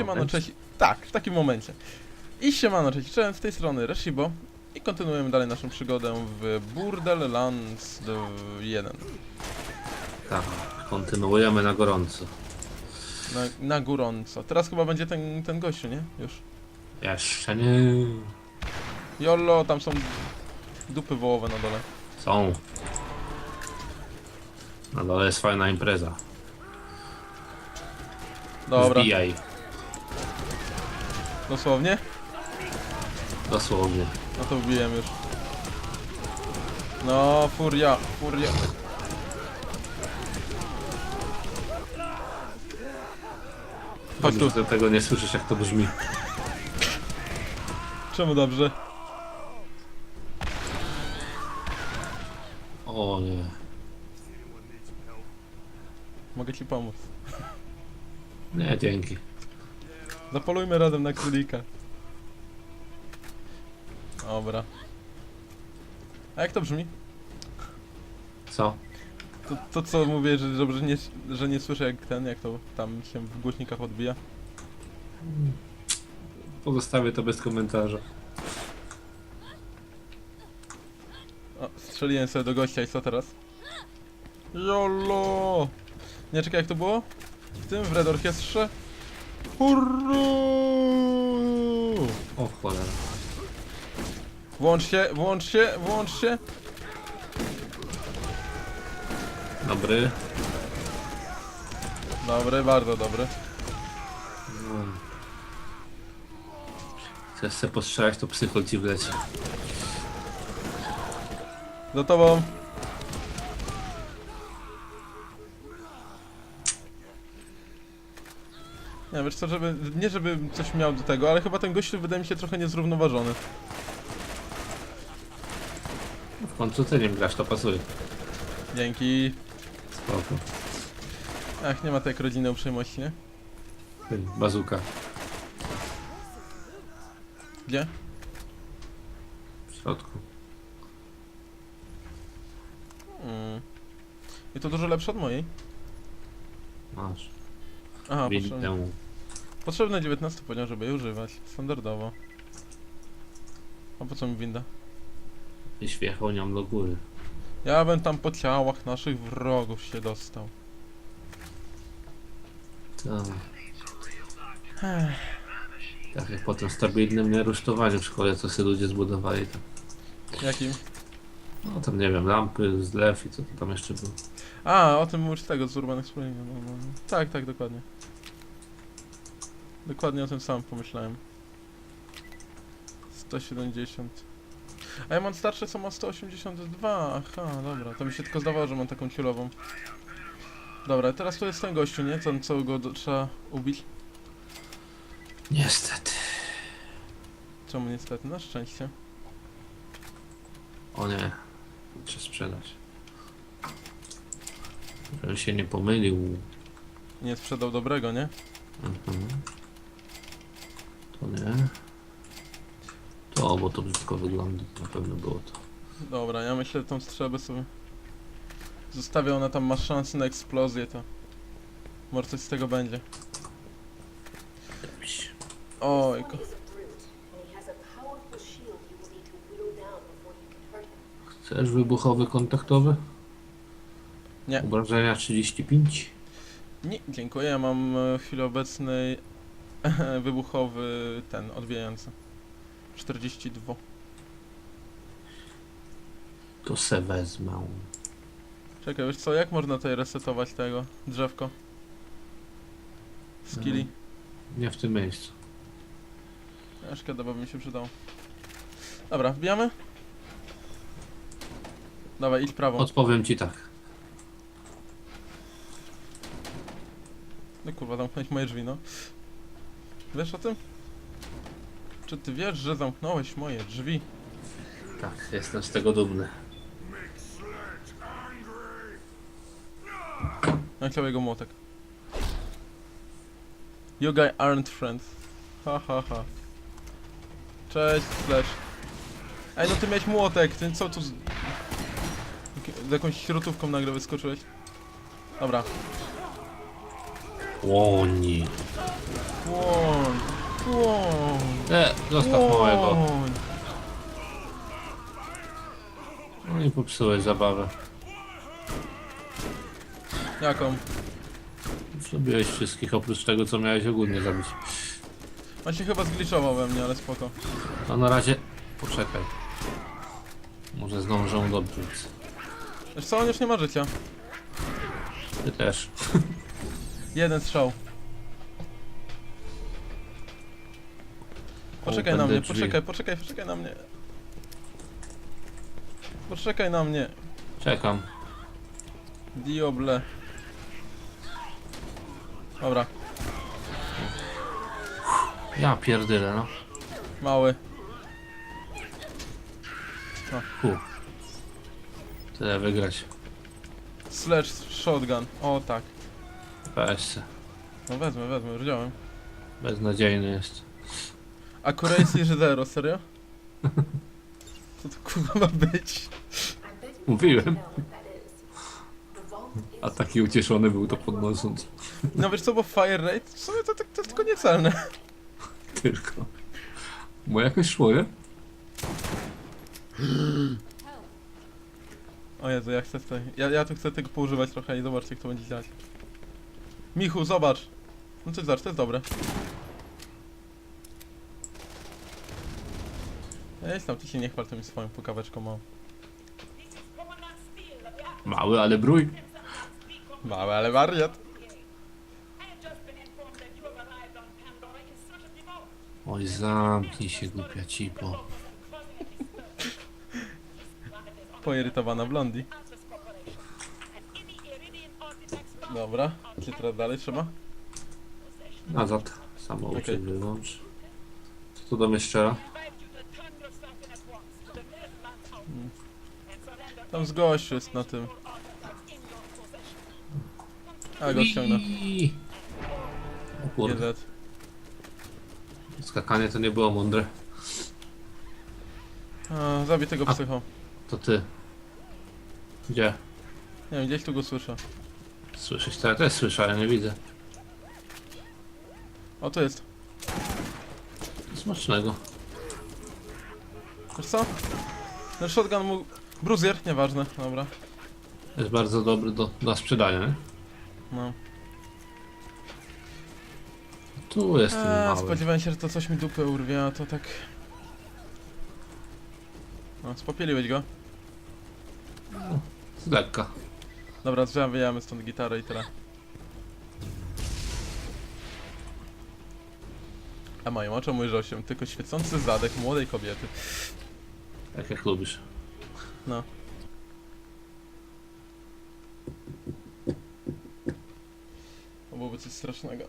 siemano, cześć. Tak, w takim momencie. I siemano, cześć, cześć, z tej strony Reshibo. I kontynuujemy dalej naszą przygodę w Borderlands 1. Tak, kontynuujemy na gorąco. Na, na gorąco. Teraz chyba będzie ten, ten gościu, nie? Już. Jeszcze nie. Jollo, tam są dupy wołowe na dole. Są. Na dole jest fajna impreza. Dobra, Wbijaj. Dosłownie? Dosłownie. No to wbiłem już. No, furia, furia. Chodź tu, Dobrze, tego nie słyszysz jak to brzmi. czemu dobrze? O nie. Mogę ci pomóc. Nie, dzięki. Zapolujmy razem na królika. Dobra. A jak to brzmi? Co? To, to co mówię, że dobrze nie, że nie słyszę jak ten, jak to tam się w głośnikach odbija. Pozostawię to bez komentarza. O, strzeliłem sobie do gościa i co teraz? Jolo! Nie czekaj jak to było? W tym, w Red Orchestrze? Hurra! O cholera. Włącz się, włącz się, włącz się! Dobry. Dobry, bardzo dobry. No. Chcesz se postrzelać, to psychol ci wleci. Za tobą. Nie, wiesz co, żeby, nie żeby coś miał do tego, ale chyba ten gościu wydaje mi się trochę niezrównoważony. W końcu ty nim grasz, to pasuje. Dzięki. Spoko. Ach, nie ma tak rodziny uprzejmości, nie? Ty, Bazuka. Gdzie? W środku. Mm. I to dużo lepsze od mojej. Masz. Aha, Windę. potrzebne, potrzebne 19 poziom, żeby je używać. Standardowo. A po co mi winda? I świechał nią do góry. Ja bym tam po ciałach naszych wrogów się dostał. Tak. Tak jak po tym stabilnym nierusztowaniu w szkole, co sobie ludzie zbudowali. To, Jakim? no tam nie wiem, lampy, zlew i co to tam jeszcze było. A, o tym mówisz tego z Urban Exploring. No, no, no. Tak, tak, dokładnie. Dokładnie o tym samym pomyślałem. 170. A ja mam starsze, co ma 182. Aha, dobra. To mi się tylko zdawało, że mam taką ciulową. Dobra, teraz tu jest ten gościu, nie? Ten, co go do, trzeba ubić. Niestety. Czemu niestety? Na szczęście. O nie. Muszę sprzedać. Żebym się nie pomylił. Nie sprzedał dobrego, nie? Mhm. To nie. To, bo to brzydko wygląda. Na pewno było to. Dobra, ja myślę, że tą strzelbę sobie zostawię, ona tam ma szansę na eksplozję, to może coś z tego będzie. Can hurt him. Chcesz wybuchowy kontaktowy? Nie. Obrażenia 35? Nie, dziękuję, ja mam e, w chwili obecnej wybuchowy ten, odbijający. 42. To se wezmę. Czekaj, wiesz co, jak można tutaj resetować tego drzewko? Skilli. Nie w tym miejscu. A szkoda, bo by mi się przydał. Dobra, wbijamy? Dawaj, idź prawą. Odpowiem ci tak. No kurwa, zamknąłeś moje drzwi, no. Wiesz o tym? Czy ty wiesz, że zamknąłeś moje drzwi? Tak, jestem z tego dumny. Ja chciał jego młotek. You guys aren't friends. Ha ha ha. Cześć, Flash. Ej, no ty miałeś młotek, ty co tu z... Z jakąś śrutówką nagle wyskoczyłeś? Dobra. Łoni. Płoń! Płoń! E, zostaw małego. Płoń! No i popsułeś zabawę. Jaką? Zrobiłeś wszystkich oprócz tego, co miałeś ogólnie zabić. On się chyba zgliczował we mnie, ale spoko. No na razie poczekaj. Może zdążą dobrze. Wiesz co, on już nie ma życia. Ty też. Jeden strzał. Poczekaj na Open mnie, drzwi. poczekaj, poczekaj, poczekaj na mnie. Poczekaj na mnie. Czekam. Dioble. Dobra, Ja pierdolę, no. mały. Hu. Tyle wygrać. Sledge shotgun. O tak. Weź se. No wezmę, wezmę, już wziąłem. Beznadziejny jest. Accuracy 0, serio? Co to kurwa ma być? Mówiłem. A taki ucieszony był to podnosząc. No wiesz co, bo fire rate w sumie to, to, to tylko niecelne. Tylko. Bo jakoś szło, nie? O Jezu, ja chcę tutaj. Ja, ja tu chcę tego poużywać trochę i zobaczcie, jak to będzie działać. Michu, zobacz. No ty zobacz, to jest dobre. Jedź tam, ty się nie chwal tymi swoją pukaweczką małą. Mały, ale brój. Mały, ale wariat. Oj, zamknij się, głupia cipo. Poirytowana blondi. Dobra, gdzie teraz dalej trzeba? Nazad. Samouczek Okej. wyłącz. Co tu do mnie strzela? Tam z gościu jest na tym. A, go ściągnę. O kurde. GZ. Skakanie to nie było mądre. A, zabij tego A. psycho. To ty. Gdzie? Nie wiem, gdzieś tu go słyszę. Słyszysz? To ja też słyszę, ale nie widzę. O, to jest. Smacznego. Wiesz co? Ten shotgun mu... Bruzier? Nieważne, dobra. Jest bardzo dobry do, do sprzedania, nie? No. Tu jest ten A, mały. spodziewałem się, że to coś mi dupę urwie, a to tak... No, spopieliłeś go. Z lekka. Dobra, wyjamy stąd gitarę i tyle. A moim oczom ujrzał się tylko świecący zadek młodej kobiety. Tak jak lubisz. No. To byłoby coś strasznego.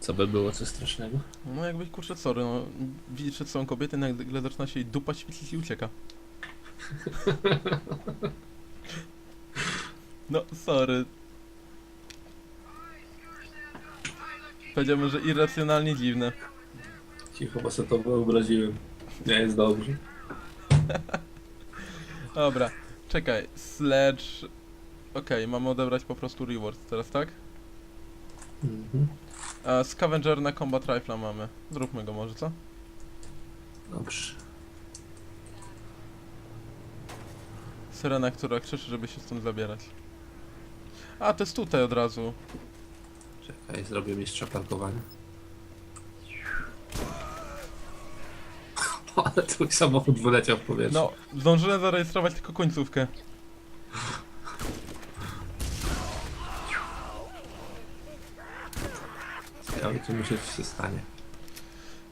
Co by było coś strasznego? No jakbyś kurczę, sorry, no widzisz przed sobą kobietę, nagle zaczyna się jej dupa świecić i ucieka. No, sorry. Powiedziałbym, że irracjonalnie dziwne. Cicho, bo sobie to wyobraziłem. Nie jest dobrze. Dobra, czekaj, sledge... Okej, mamy odebrać po prostu reward teraz, tak? Mhm. A scavenger na combat rifle mamy. Zróbmy go może, co? Dobrze. Syrena, która krzyczy, żeby się stąd zabierać. A, to jest tutaj od razu. Czekaj, zrobię mistrza parkowania. Ale twój samochód wyleciał w powietrze. No, zdążyłem zarejestrować tylko końcówkę. Co mi się się stanie.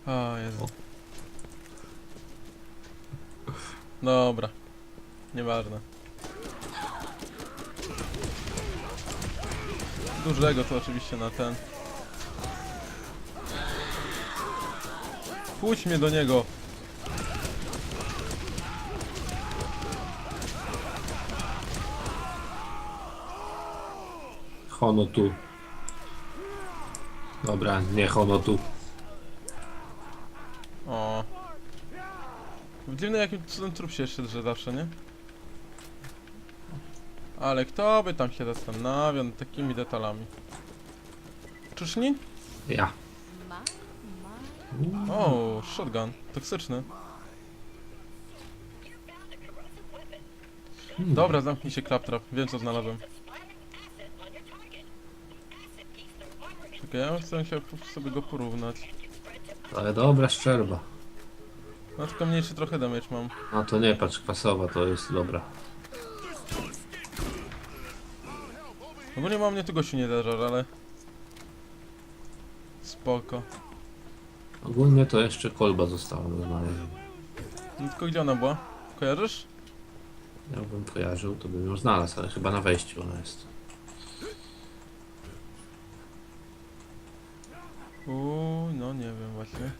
O Jezu. Dobra. Nieważne. Dużego to oczywiście na ten. Pójdź mnie do niego. Hono tu. Dobra, nie hono tu. O. Dziwne jakim cudem trup się jeszcze drze zawsze, nie? Ale kto by tam się zastanawiał nad takimi detalami? Czyż nie? Ja. O, shotgun. Toksyczny. Hmm. Dobra, zamknij się Claptrap. Wiem co znalazłem. Czekaj, ja chcę się sobie go porównać. Ale dobra szczerba. No tylko mniejszy trochę damage mam. No to nie patrz, kwasowa to jest dobra. Ogólnie mam mnie tu gościu nie zdarza, ale... Spoko. Ogólnie to jeszcze kolba została do znalezienia. No tylko gdzie ona była? Kojarzysz? Jakbym kojarzył, to bym ją znalazł, ale chyba na wejściu ona jest. Uuu, no nie wiem właśnie.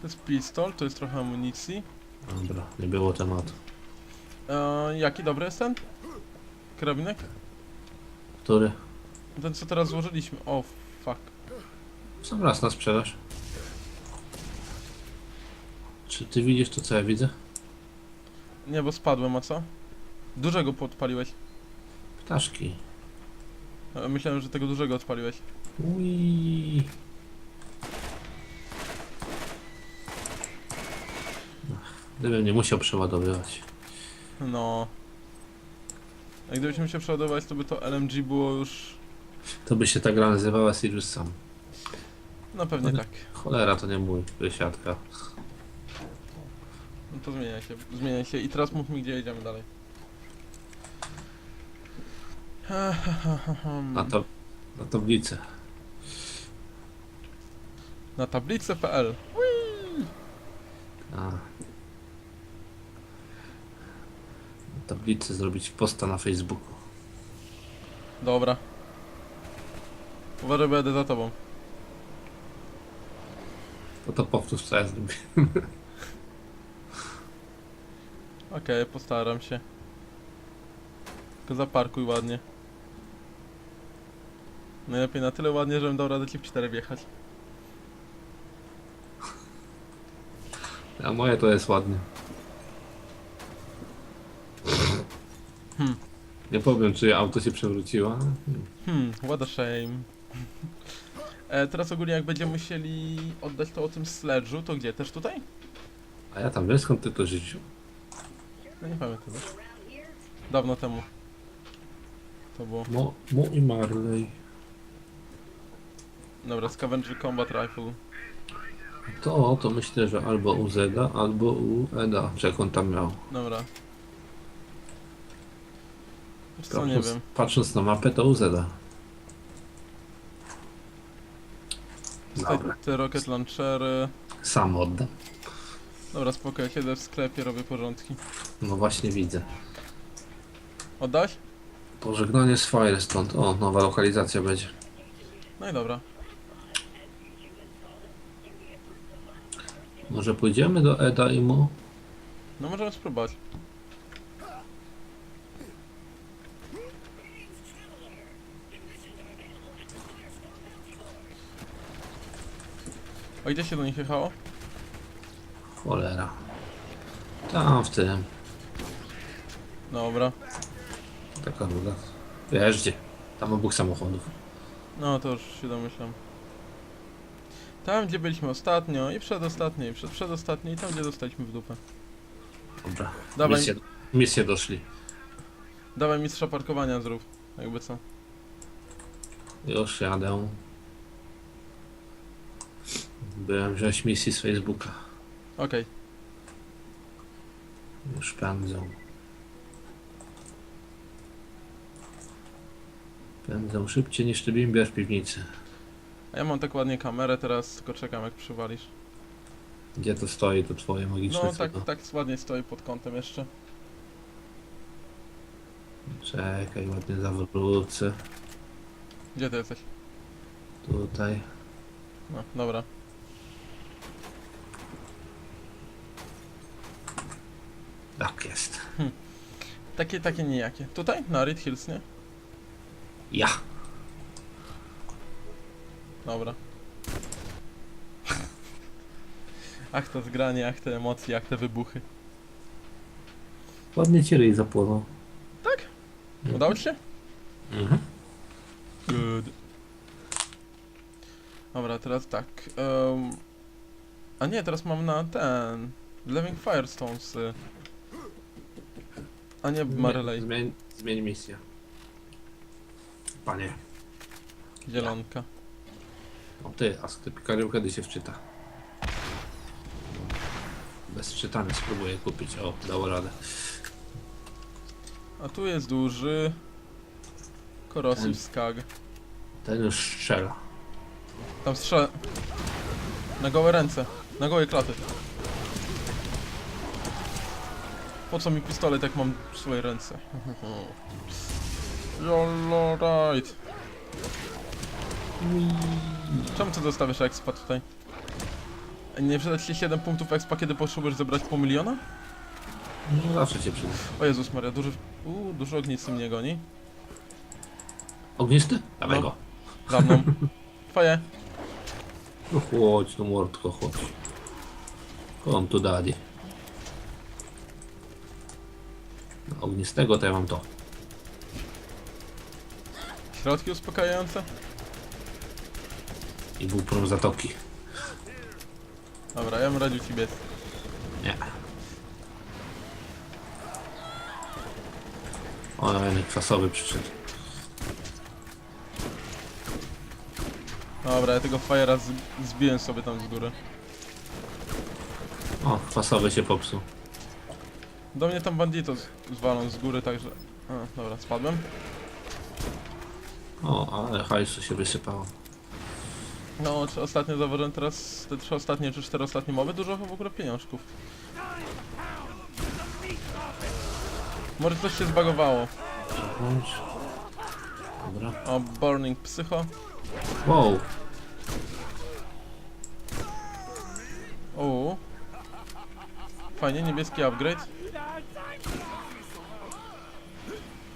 To jest pistol, to jest trochę amunicji. Dobra, nie było tematu. Eee, jaki dobry jest ten? Karabinek? Który? Ten co teraz złożyliśmy. O, fuck. Sam raz na sprzedaż. Czy ty widzisz to, co ja widzę? Nie, bo spadłem, a co? Dużego podpaliłeś. Ptaszki. E, Myślałem, że tego dużego odpaliłeś. Ui. Gdybym nie musiał przeładowywać. No. A gdybyśmy się przeładować, to by to LMG było już... To by się ta gra nazywała Sirius Sam. No pewnie Ale- tak. Cholera, to nie mój wysiadka. No to zmienia się, zmienia się. I teraz mów mi, gdzie jedziemy dalej. Na, to, na tablicę. Na tablicę.pl A. Na tablicy zrobić posta na Facebooku. Dobra. Uważaj, bo jadę za tobą. No to powtórz co ja zrobię. Okej, postaram się. Tylko zaparkuj ładnie. Najlepiej na tyle ładnie, żebym dał radę ci w 4 wjechać. A moje to jest ładnie. Hmm. Nie powiem, czy auto się przewróciło. Hmm, what a shame. E, teraz ogólnie jak będziemy musieli oddać to o tym sledge'u, to gdzie? Też tutaj? A ja tam wiesz skąd ty to życiu? No nie pamiętam. Dawno temu. To było. Mo, Mo i Marley. Dobra, Scavenger Combat Rifle. To, to myślę, że albo u Zeda, albo u Eda, czy jak on tam miał. Dobra. Co, nie wiem. patrząc na mapę, to u Zeda. Tutaj Dobra, te rocket launchery. sam oddam. Dobra, spoko, ja siedzę w sklepie, robię porządki. No właśnie widzę. Oddać? Pożegnanie z Firestone. O, nowa lokalizacja będzie. No i dobra. Może pójdziemy do Eda i Mo? No możemy spróbować. Gdzie się do nich jechało? Cholera. Tam w tym. Dobra. Taka ruda. Wiesz gdzie? Tam obok samochodów. No to już się domyślam. Tam gdzie byliśmy ostatnio i przedostatnio i przed przedostatnio i tam gdzie dostaliśmy w dupę. Dobra. Dawaj, Misję, misję doszli. dawaj mistrza parkowania zrób. Jakby co. Już jadę. Byłem wziąć misji z Facebooka. Okej. Już pędzę. Pędzę szybciej niż ty bimbier w piwnicy. A ja mam tak ładnie kamerę teraz, tylko czekam jak przywalisz. Gdzie to stoi, to twoje magiczne No tak, cudo. tak ładnie stoi pod kątem jeszcze. Czekaj, ładnie zawrócę. Gdzie ty jesteś? Tutaj. No, dobra. Tak jest. Takie, takie nijakie. Tutaj? Na Reed Hills, nie? Ja. Dobra. Ach to zgranie, ach te emocje, ach te wybuchy. Ładnie ci ryj zapłonął. Tak? Udało ci się? Mhm. Good. Dobra, teraz tak. Um, a nie, teraz mam na ten. Living Firestones. A nie Marley. Zmień, zmień misję. Panie. Zielonka. O ty, a sklepikarium kiedy się wczyta? Bez wczytania spróbuję kupić. O, dało radę. A tu jest duży. Corrosive Ten. Skag. Ten już strzela. Tam strzelę. Na gołe ręce. Na gołe klaty. Po co mi pistolet, jak mam w swojej ręce? Jolo, right. Czemu ty zostawiasz expa tutaj? Nie przydać ci 7 punktów expa, kiedy potrzebujesz zebrać pół miliona? No zawsze cię przyda. O Jezus Maria. Uuu, dużo ognisty mnie goni. Ognisty? Dawaj No. go. Za mną. Faję. No chodź, no mordko, chodź. Come tu daddy. Ognistego to ja mam to. Środki uspokajające? I był prom zatoki. Dobra, ja bym radził ci biec. Nie. O, jeden kwasowy przyszedł. Dobra, ja tego fajera zbiłem sobie tam z góry. O, kwasowy się popsuł. Do mnie tam bandito z, zwalą z góry, także... A, dobra, spadłem. O, ale hajsu się wysypało. No, czy ostatnio zauważyłem teraz, te trzy ostatnie czy cztery ostatnie mowy, dużo w ogóle pieniążków. Może coś się zbagowało. Dobra. O, Burning Psycho. Wow. O. Fajnie, niebieski upgrade.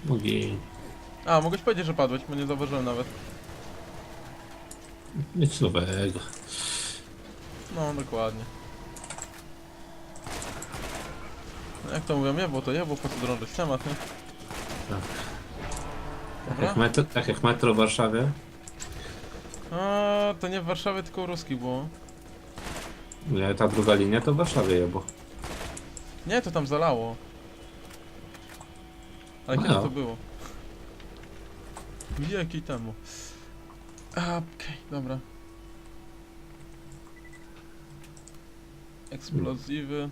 Nogi. A, mogłeś powiedzieć, że padłeś, bo nie zauważyłem nawet. Nic nowego. No, dokładnie. No, jak to mówią, jebło to jebło, po co drążyć temat, nie? Tak. Tak Dobra. jak, metro, tak jak metro w Warszawie. A, to nie w Warszawie, tylko u ruskich było. Nie, ta druga linia to w Warszawie jebo. Nie, to tam zalało. Ale No kiedy to było? Wieki temu. A, Okej, dobra. Eksplozywy.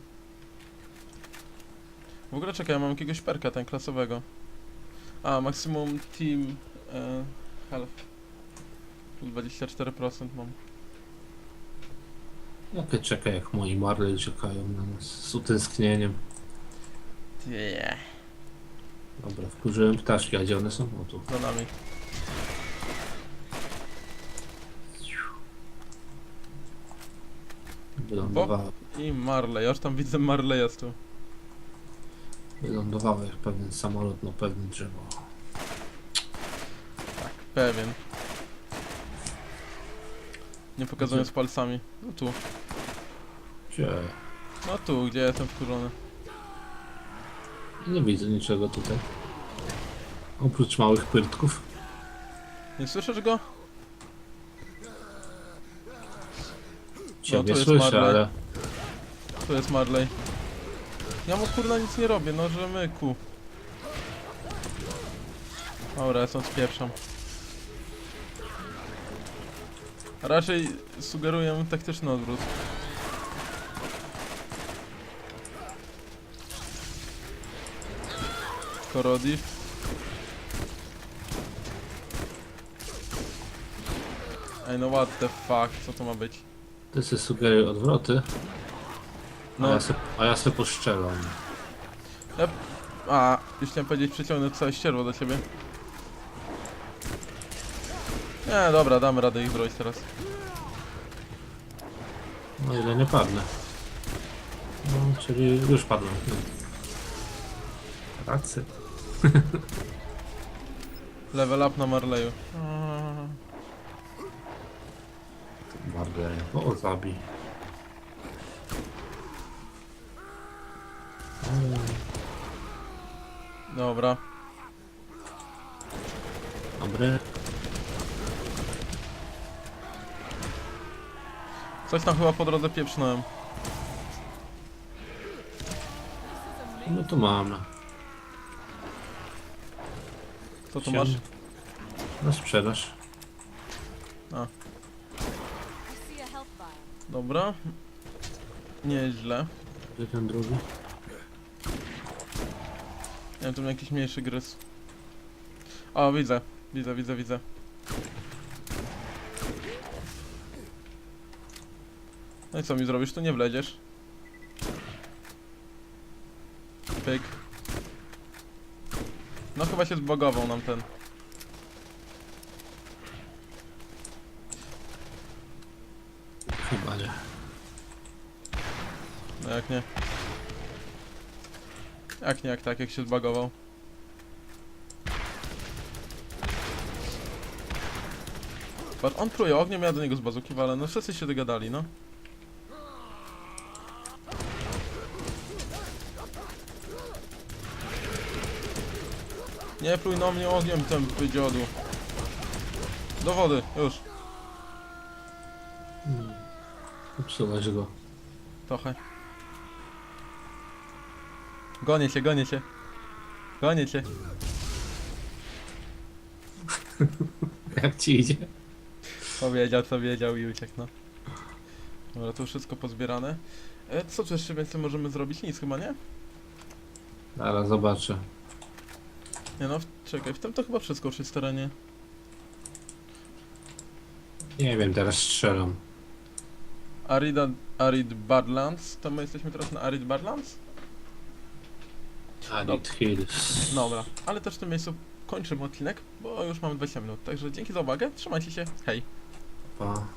W ogóle czekaj, ja mam jakiegoś perka ten klasowego. A, maksimum team e, health. Tu 24% mam. Jakie czekaj, jak moi Marley czekają na nas z utęsknieniem. Yeah. Dobra, wkurzyłem ptaszki, a gdzie one są? O tu. Za nami. Wylądowały, I Marley, ja już tam widzę Marleya z tu. wylądowały jak pewien samolot na pewnym drzewo. Tak, pewien. Nie pokazując palcami. No tu. Gdzie? No tu, gdzie jestem wkurzony. Nie widzę niczego tutaj. Oprócz małych pyrtków. Nie słyszysz go? Ciebie No, tu jest słyszę, Marley. ale... Tu jest Marley. Ja mu kurna nic nie robię, no że myku. Dobra, ja stąd spieprzam. Raczej sugeruję taktyczny odwrót. Korodiv. Ej no what the fuck, co to ma być? Ty sobie sugeruj odwroty, a, No, ja se, a ja se postrzelam. a, już chciałem powiedzieć, przyciągnę całe ścierwo do ciebie. Nie, dobra, damy radę ich zrobić teraz. No ile nie padnę. No, czyli już padłem. Racy. Level up na Marleyu. Marley. O, zabij. Dobra. dobry. Coś tam chyba po drodze pieprznąłem. No to mamy. Co tu masz? Na sprzedaż. A. Dobra. Nieźle. Gdzie ten drugi? Wiem, tu jakiś mniejszy gryz. O, widzę. Widzę, widzę, widzę. No i co mi zrobisz? Tu nie wleziesz. No chyba się zbogował nam ten. Chyba nie. No jak nie? Jak nie, jak tak, jak się zbagował. On pluje ogniem, ja do niego z bazuki walę, no wszyscy się dogadali, no. Nie pluj na mnie ogniem, ten wydziodu. Do wody, już, Popsułeś go. trochę. Gonię cię, gonię cię. Gonię cię. Jak ci idzie? Powiedział, co wiedział i uciekł, no. Dobra, to już wszystko pozbierane. E, co tu jeszcze więcej możemy zrobić? Nic chyba, nie? Zaraz zobaczę. Nie no, czekaj, w tym to chyba wszystko przy terenie. Nie wiem, teraz strzelam. Arida, Arid Badlands, to my jesteśmy teraz na Arid Badlands? Arid Hills. Dobra, ale też w tym miejscu kończymy odcinek, bo już mamy 20 minut, także dzięki za uwagę, trzymajcie się, hej! Pa.